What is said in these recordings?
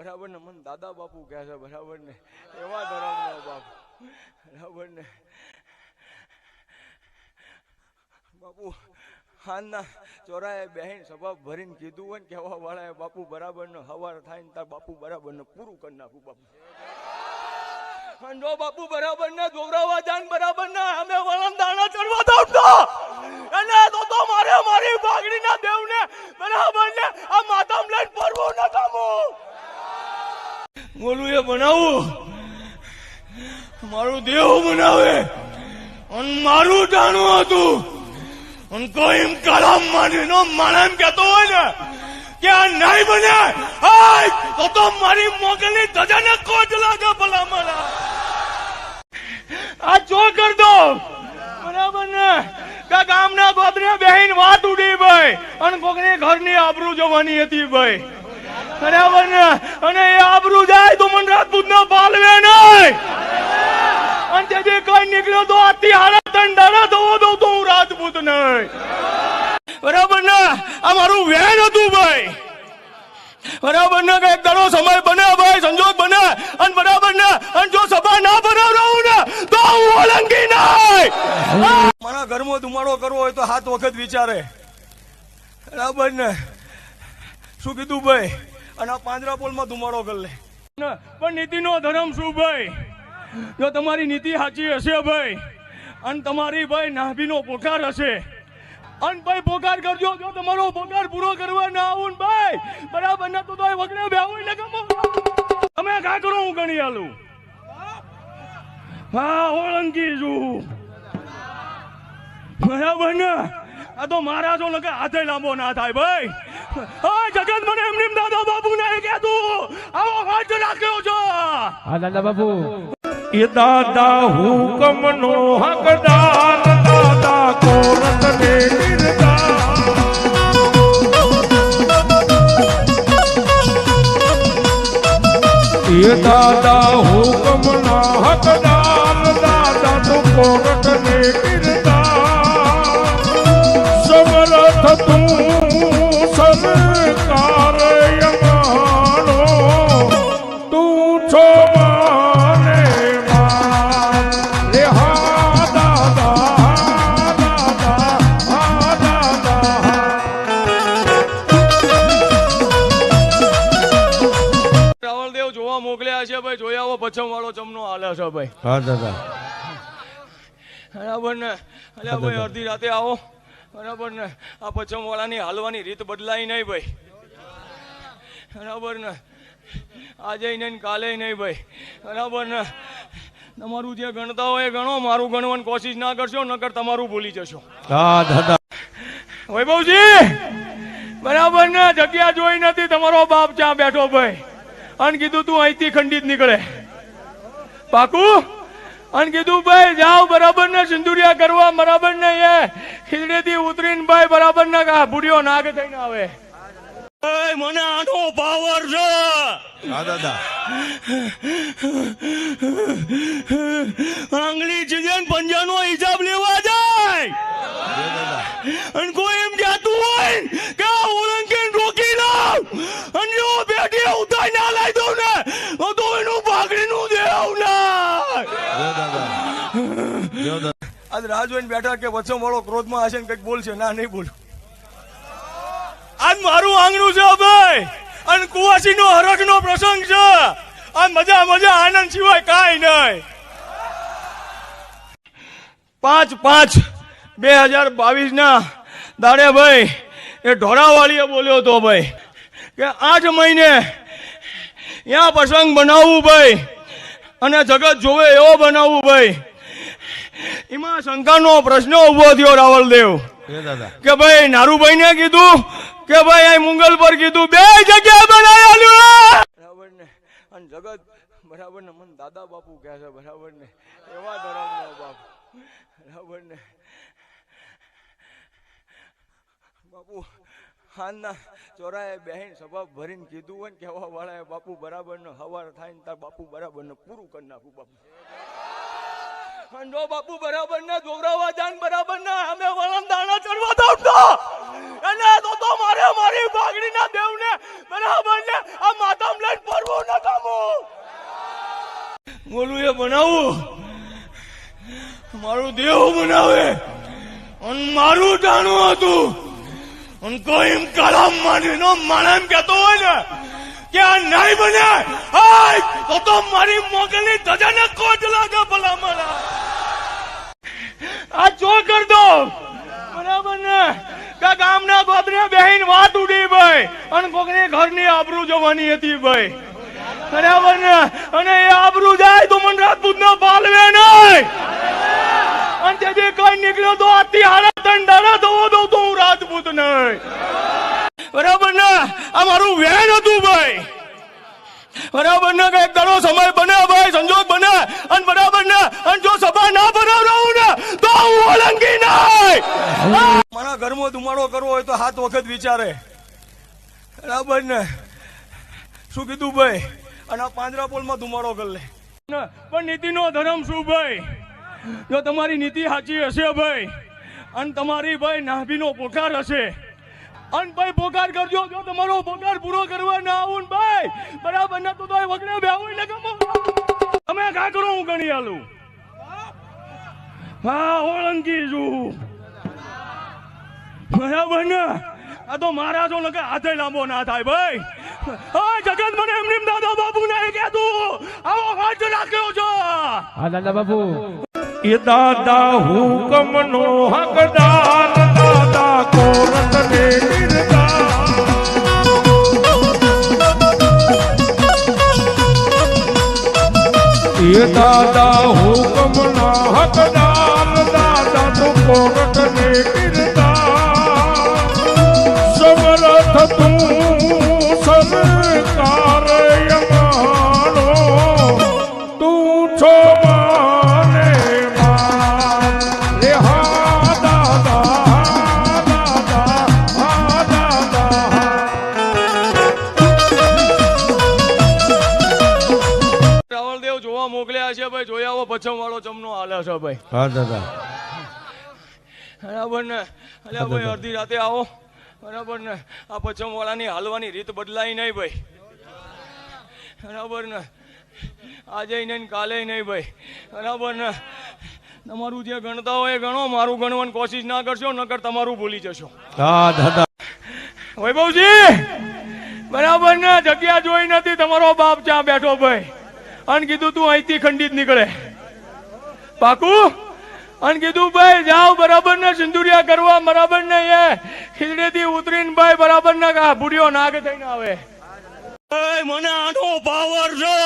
બરાબર ને મને દાદા બાપુ કહે છે, બરાબર ને? એવા ધર્મનો બાપુ. બરાબર ને? બાપુ હાના ચોરાએ બહેન સભા ભરીને કીધું હોય ને કહેવા વાળાએ બાપુ બરાબર ને, હવાર થાય ને તાર બાપુ બરાબર ને, પૂરું કરી નાખું બાપુ. જો બાપુ બરાબર ને દોરાવા જાન બરાબર ને, અમે વળણ દાણા ચડવા દઉં તો! અને તો તો મારે મારી ભાગડીના દેવને બરાબર ને, આ માતામ લઈને ફરવું ન ગમું બોલું એ બનાવું. મારું દેવ બનાવે. અને મારું જાણું હતું. અને કોઈ એમ કલામ માંડીનો માણા એમ કહેતો હોય ને, કે આ નહીં બને. તો તો મારી મોગલની ધજાને કોટ લાગે ભલા મારા. આ જો કર બરાબર ને? કે ગામના ગોદરે બેહીન વાત ઉડી ભાઈ. અને કોકની ઘરની આબરૂ જવાની હતી ભાઈ. બરાબર અને એ આબરૂ જાય તો મન રાજપૂત ના પાલવે નહીં. અને તેથી કઈ નીકળ્યો તો આથી હારા તંડારા થવો દઉં તો હું રાજપૂત નહીં. બરાબર ને આ મારું વેન હતું ભાઈ. બરાબર ને કંઈક દડો સમય બને ભાઈ, સંજોગ બને. અને બરાબર ને, અને જો સભા ના ભરાવડાવું ને, તો હું ઓળંગી નહીં. મારા ઘરમાં ધુમાડો કરવો હોય તો હાથ વખત વિચારે. બરાબર ને. શું કીધું ભાઈ? અને પાંજરા પોલમાં ધુમાડો કરી લે. પણ નીતિનો ધર્મ શું ભાઈ? જો તમારી નીતિ સાચી હશે ભાઈ, અને તમારી ભાઈ નાભીનો પોકાર હશે. અને ભાઈ પોકાર કરજો, જો તમારો પોકાર પૂરો કરવા ના આવું ભાઈ, બરાબર ને તો તો એ વગડે બેહું ને ગમો. તમે કા કરો હું ગણી આલું? હા ઓળંકી છું. બરાબર ને? આ તો ને કે હાથે લાંબો ના થાય ભાઈ. હા જગત મને એમ નિમ દાદા બાપુ ને કહેતું આવો હાથ રાખ્યો છો. હા દાદા બાપુ. એ દાદા હુકમનો હકદાર દાદા કોરત ને નિર્દાર એ દાદા હુકમના મોકલ્યા છે ભાઈ જોયા આવો પછમ વાળો ચમનો હાલે છે ભાઈ. હા દાદા. બરાબર ને? અલ્યા ભાઈ અડધી રાતે આવો. બરાબર ને? આ પછમ વાળાની હાલવાની રીત બદલાય નહીં ભાઈ. બરાબર ને? આજે નહીં કાલે નહીં ભાઈ. બરાબર ને? તમારું જે ગણતા હોય એ ગણો મારું ગણવાની કોશિશ ના કરશો નકર તમારું ભૂલી જશો. હા દાદા. વૈભવજી! બરાબર ને? જગ્યા જોઈ નથી તમારો બાપ ત્યાં બેઠો ભાઈ? અને કીધું તું અહીંથી ખંડિત નીકળે. પાકું અને કીધું ભાઈ જાઓ બરાબર ને સિંદુરિયા કરવા બરાબર ને એ ખીચડીથી ઉતરીને ભાઈ બરાબર ને કા ભૂડિયો નાગ થઈને આવે. મને આનો પાવર છે. હા દાદા. આંગળી ચીજે પંજાનો હિસાબ લેવા જાય અને કોઈ એમ કહેતું હોય કે આ ઓળંગીને રોકી લાવ અને જો બેટી ઉતાઈ ના લાવી દઉં ને તો તો એનું ભાગડીનું દેવ ના આજ રાહ જોઈને બેઠા કે વચ્ચે વાળો ક્રોધમાં હશે ને કંઈક બોલશે. ના, નહીં બોલું. આજ મારું આંગણું છે, ભાઈ. અને કુવાસી નો હરખ નો પ્રસંગ છે. આ મજા મજા, આનંદ સિવાય કાંઈ નહીં. પાંચ પાંચ, બે હજાર બાવીસ ના દાડે ભાઈ, એ ઢોરાવાળીએ બોલ્યો હતો ભાઈ, કે આઠ મહિને ત્યાં પ્રસંગ બનાવવું ભાઈ, અને જગત જોવે એવો બનાવવું ભાઈ. એમાં શંકાનો પ્રશ્ન ઊભો થયો રાવલદેવ. કે ભાઈ નારુભાઈ ને કીધું કે ભાઈ અહીં મુંગલ પર કીધું બે જગ્યા બનાવેલું બરાબર ને અને જગત બરાબર ને મને દાદા બાપુ કહે છે બરાબર ને એવા ધર્મનો બાપ. બરાબર ને બાપુ હાલના ચોરાએ બહેન સભા ભરીને કીધું હોય ને કહેવા વાળાએ બાપુ બરાબર ને હવાર થાય ને તાર બાપુ બરાબર ને પૂરું કરી નાખું બાપુ. જો બાપુ બરાબર ના જોવરાવા જાન બરાબર ના, અમે વળણ દાણા ચડવા દઉં એને તો તો મારે મારી બાગડી ના દેવ ને બરાબર ને, આ માતામ લઈને ફરવું ન ગમું. બોલું એ બનાવું મારું દેવ બનાવે અન મારું ટાણું હતું. અન કોઈ એમ કલામ માંડીનો માણા એમ કહેતો હોય ને, કે આ નહીં બને. તો તો મારી મોગલની ધજાને કોટ લાગે ભલા મારા. આ ચો કર દો. બરાબર ને? કે ગામના ગોદરે બહેન વાત ઉડી ભાઈ. અને કોકની ઘરની આબરૂ જવાની હતી ભાઈ. બરાબર ને? અને એ આબરૂ જાય તો મન રાજપૂત ના પાલવે નહીં. અને તેથી કઈ નીકળ્યો તો આથી હારા તન દાડા થવો દઉં તો હું રાજપૂત નહીં. બરાબર ને? આ મારું વેન હતું ભાઈ. બરાબર ને કંઈક દાડો સમય બને ભાઈ સંજોગ બને અને બરાબર ને અને જો સભા ના બનાવડાવું ને તો હું ઓળંગી નહીં. મારા ઘરમાં ધુમાડો કરવો હોય તો સાત વખત વિચારે. બરાબર ને? શું કીધું ભાઈ? અને આ પાંજરા પોલમાં ધુમાડો કરી લે. પણ નીતિનો ધર્મ શું ભાઈ? જો તમારી નીતિ સાચી હશે ભાઈ અને તમારી ભાઈ નાભીનો પોકાર હશે અને ભાઈ ભોગાર કરજો. જો તમારો ભોગાર પૂરો કરવા ના આવું ભાઈ બરાબર ના તો તો વગડે ને ગમો તમે કા કરો હું ગણી આલું? હા ઓળંગી છું. બરાબર ને? આ તો મારા જો ને હાથે લાંબો ના થાય ભાઈ. હા જગત મને એમ નિમ દાદા બાપુ ને કહેતું. આવો હાથ રાખ્યો છો. હા દાદા બાપુ. એ દાદા હુકમનો હકદાર દાદા કોરટ એ દાદા હુકમના હકદાર દાદા તો કોરટ ને નિર્દાર સમરથ તું સરકાર ચમનો છો ભાઈ? હા દાદા. બરાબર ને? અલ્યા ભાઈ અડધી રાતે આવો. બરાબર ને? આ પછમ વાળાની હાલવાની રીત બદલાય નહીં ભાઈ. બરાબર ને? આજે નહીં કાલે નહીં ભાઈ. બરાબર ને? તમારું જે ગણતા હોય એ ગણો મારું ગણવાની કોશિશ ના કરશો નકર તમારું ભૂલી જશો. હા દાદા. વૈભવજી! બરાબર ને? જગ્યા જોઈ નથી તમારો બાપ ત્યાં બેઠો ભાઈ. અને કીધું તું અહીંથી ખંડિત નીકળે. પાકું? અને કીધું ભાઈ જાઓ બરાબર ને સિંદુરિયા કરવા બરાબર ને એ. ખીચડીથી ઉતરીને ભાઈ બરાબર ને કા બુઢિયો નાગ થઈને આવે. મને આનો પાવર છે.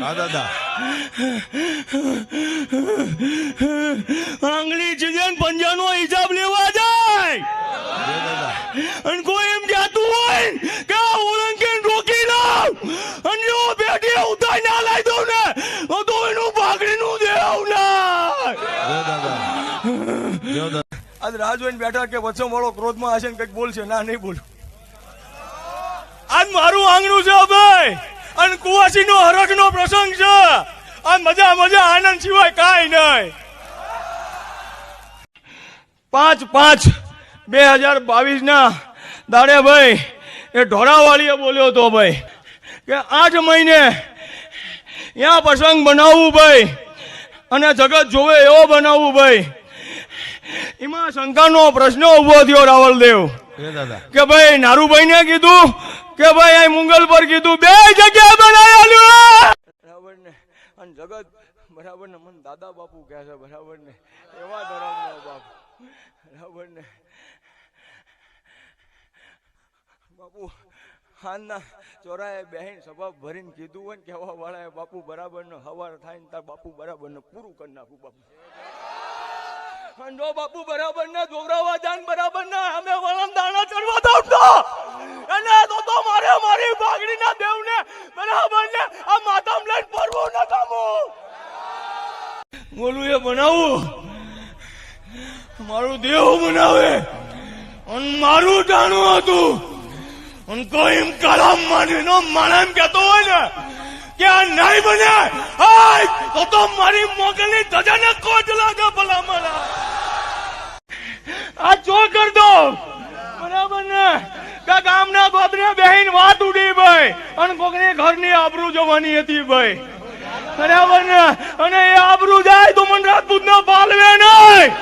હા દાદા. આંગળી ચીજન પંજાનો હિસાબ લેવા જાય જય દાદા અને કોઈ એમ કહેતું હોય કે આ ઓળંગીને રોકી લાવ અને જો બેટી ઉતાઈ ના લાવી દઉં ને તો એનું ભાગડીનું દેવ ના જય દાદા જય દાદા આજ રાહ જોઈને બેઠા કે વચ્ચે વાળો ક્રોધમાં હશે ને કંઈક બોલશે. ના, નહીં બોલું. આજ મારું આંગણું છે ભાઈ. અને કુવાસી નો હરખ નો પ્રસંગ છે. આ મજા મજા, આનંદ સિવાય કાંઈ નહીં. પાંચ પાંચ, બે હજાર બાવીસ ના દાડે ભાઈ, એ ઢોરાવાળીએ બોલ્યો હતો ભાઈ, કે આઠ મહિને ત્યાં પ્રસંગ બનાવવું ભાઈ, અને જગત જોવે એવો બનાવવું ભાઈ. એમાં શંકાનો પ્રશ્ન ઊભો થયો રાવલદેવ. કે ભાઈ નારુભાઈ ને કીધું કે ભાઈ આ મુંગલ પર કીધું બે જગ્યા બનાવેલું બરાબર ને અને જગત બરાબર ને મને દાદા બાપુ કહે છે બરાબર ને એવા ધરમનો બાપ. બરાબર ને બાપુ ખાનના ચોરાએ બહેન સભા ભરીને કીધું હોય ને કેવા વાળાએ બાપુ બરાબર ને હવાર થાય ને તાર બાપુ બરાબર ને પૂરું કરી નાખું બાપુ. અને બાપુ બરાબર ના જોવરાવા જાન બરાબર ના, અમે વળણ દાણા ચડવા દઉં એને તો તો મારે મારી બાગડી ના દેવ ને બરાબર ને, આ માતામ લઈને ફરવું ન ગમું. બોલું એ બનાવું. મારું દેવ બનાવે. અન મારું જાણું હતું. અન કોઈ એમ કલામ માંડીનો માણા એમ કહેતો હોય ને કે આ નહીં બને? તો તો મારી મોગલની ધજાને કોટ લાગે ભલા મારા. આ જો કર દો. બરાબર ને? કે ગામના ગોદરે બેહીન વાત ઉડી ભાઈ. અને કોકને ઘરની આબરૂ જોવાની હતી ભાઈ. બરાબર ને? અને એ આબરૂ જાય તો મન રાજપૂત ના પાલવે નહીં.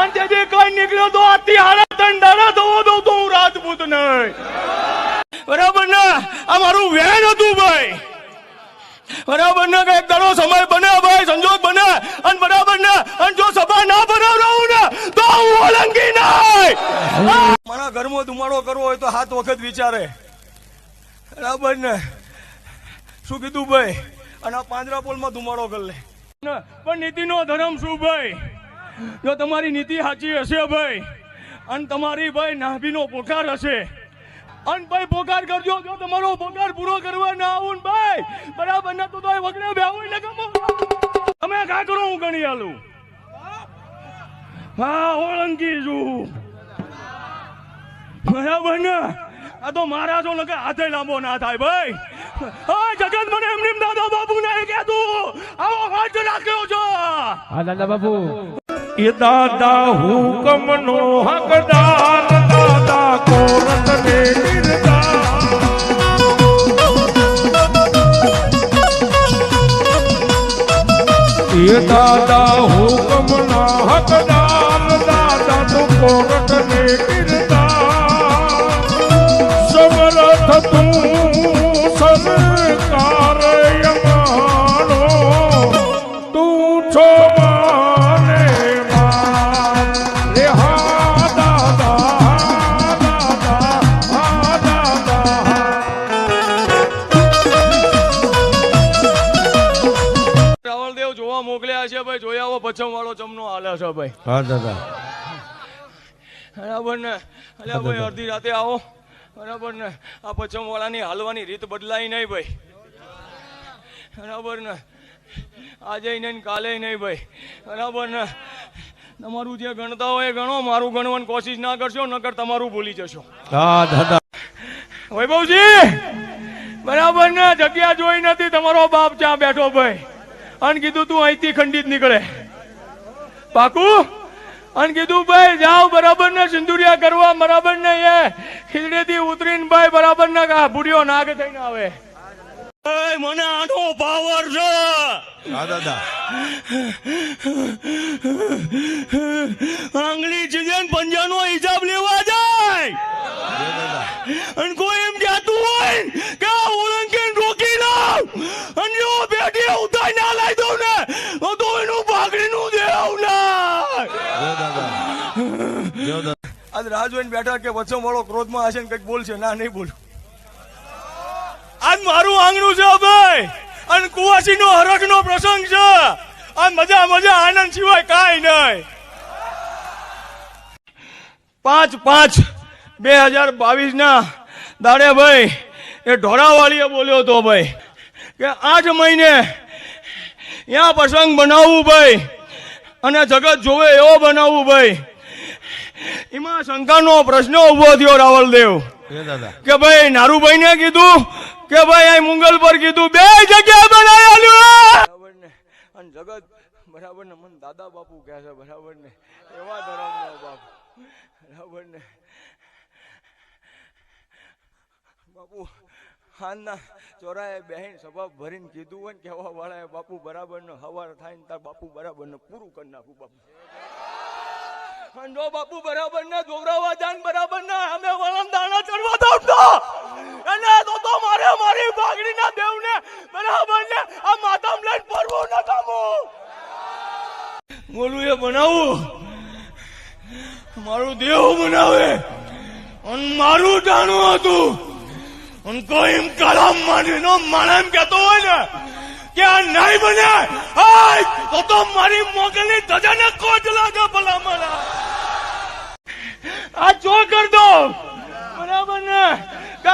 અને તેથી કઈ નીકળ્યો તો આથી હારા દંડારા થવો દઉં તો હું રાજપૂત નહીં. બરાબર ને? આ મારું વેન હતું ભાઈ. બરાબર ને કંઈક દડો સમય બને ભાઈ સંજોગ બને. અને બરાબર ને અને જો સભા ના બનાવડાવું ને તો હું ઓળંગી નાય મારા ઘરમાં ધુમાડો કરવો હોય તો હાથ વખત વિચારે. બરાબર ને? શું કીધું ભાઈ? અને આ પાંજરા પોલમાં ધુમાડો કરી લે. પણ નીતિનો ધર્મ શું ભાઈ? જો તમારી નીતિ સાચી હશે ભાઈ અને તમારી ભાઈ નાભીનો પોકાર હશે અને ભાઈ પોકાર કરજો. જો તમારો પોકાર પૂરો કરવા ના આવું ને ભાઈ બરાબર ના તો તો વગડે બેવું ને ગમો તમે કા કરો હું ગણી આલું? હા ઓળંગી છું. બરાબર ને? આ તો મારા છો નકે હાથે લાંબો ના થાય ભાઈ. હા જગત મને એમની દાદા બાપુ ને કહેતું આવો હાથ રાખ્યો છો. હા દાદા બાબુ એ દાદા હુકમનો હકદાર દાદા હુકમ ના હકદાર દાદા તું કોરટ ને ચમનો હાલે ભાઈ. હા દાદા. બરાબર ને? અલ્યા ભાઈ અડધી રાતે આવો. બરાબર ને? આ પછમ વાળાની હાલવાની રીત બદલાઈ નહીં ભાઈ. બરાબર ને? આજે નહીં કાલે નહીં ભાઈ. બરાબર ને? તમારું જે ગણતા હોય એ ગણો મારું ગણવાની કોશિશ ના કરશો નકર તમારું ભૂલી જશો. હા દાદા. વૈભવજી! બરાબર ને? જગ્યા જોઈ નથી તમારો બાપ ત્યાં બેઠો ભાઈ. અને કીધું તું અહીંથી ખંડિત નીકળે. પાકું? અને કીધું ભાઈ જાઓ બરાબર ને સિંદુરિયા કરવા બરાબર ને એ. ખીચડીથી ઉતરીને ભાઈ બરાબર ને કા બુડિયો નાગ થઈને આવે. મને આનો પાવર છે. દાદા. આંગળી છે ને પંજાનો હિસાબ લેવા જાય. જય અને કોઈ એમ કહેતું હોય કે આ ઓળંગીને રોકી લાવ અને જો બેટી ઉતાઈ ના લાવી દઉં ને તો તો એનું ભાગડીનું દેવ ના જય દાદા જય દાદા આજ રાહ બેઠા કે વચ્ચે વાળો ક્રોધમાં હશે ને કંઈક બોલશે. ના, નહીં બોલું. આજ મારું આંગણું છે ભાઈ. અને કુવાસીનો હરખનો પ્રસંગ છે. આ મજા મજા, આનંદ સિવાય કાંઈ નહીં. પાંચ પાંચ, બે હજાર બાવીસ ના દાડે ભાઈ, એ ઢોરાવાળીએ બોલ્યો હતો ભાઈ, કે આઠ મહિને ત્યાં પ્રસંગ બનાવવું ભાઈ, અને જગત જોવે એવો બનાવવું ભાઈ એમાં શંકાનો પ્રશ્ન ઊભો થયો રાવલદેવ. કે ભાઈ નારુભાઈ ને કીધું કે ભાઈ અહીં મુંગલ પર કીધું બે જગ્યા બનાવેલું બરાબર ને અને જગત બરાબર ને મને દાદા બાપુ કહે છે બરાબર ને એવા ધર્મનો બાપ. બરાબર ને બાપુ ખાનના ચોરાએ બહેન સભા ભરીને કીધું હોય ને કેવા વાળાએ બાપુ બરાબર ને હવાર થાય ને તાર બાપુ બરાબર ને પૂરું કરી નાખું બાપુ. અને બાપુ બરાબર ના દોરાવા જાન બરાબર ના અમે વળન દાણા ચડવા દઉં અને તો તો મારે મારી ભાગડીના દેવને બરાબર ને આ માતામ લઈને ફરવું ન ગમું. બોલું એ બનાવું મારું દેવ બનાવે અન મારું જાણું હતું. અન કોઈ એમ કલામ માંડીનો માણસ એમ કહેતો હોય ને કે આ નહીં બને. તો તો મારી મોગલની ધજાને કોચ લાગે ભલા મારા આ ચો કર દો બરાબર ને કે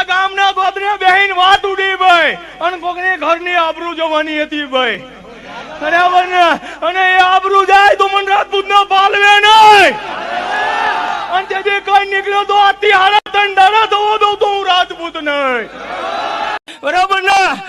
ગોદરે બેહીન વાત ઉડી ભાઈ. અને કોકને ઘરની આબરૂ જવાની હતી ભાઈ. બરાબર ને? અને એ આબરૂ જાય તો મન રાજપૂત ના પાલવે નહીં. અને તેથી કઈ નીકળ્યો તો આથી હારા તંડારા થવો દઉં તો હું રાજપૂત નહીં. બરાબર ને?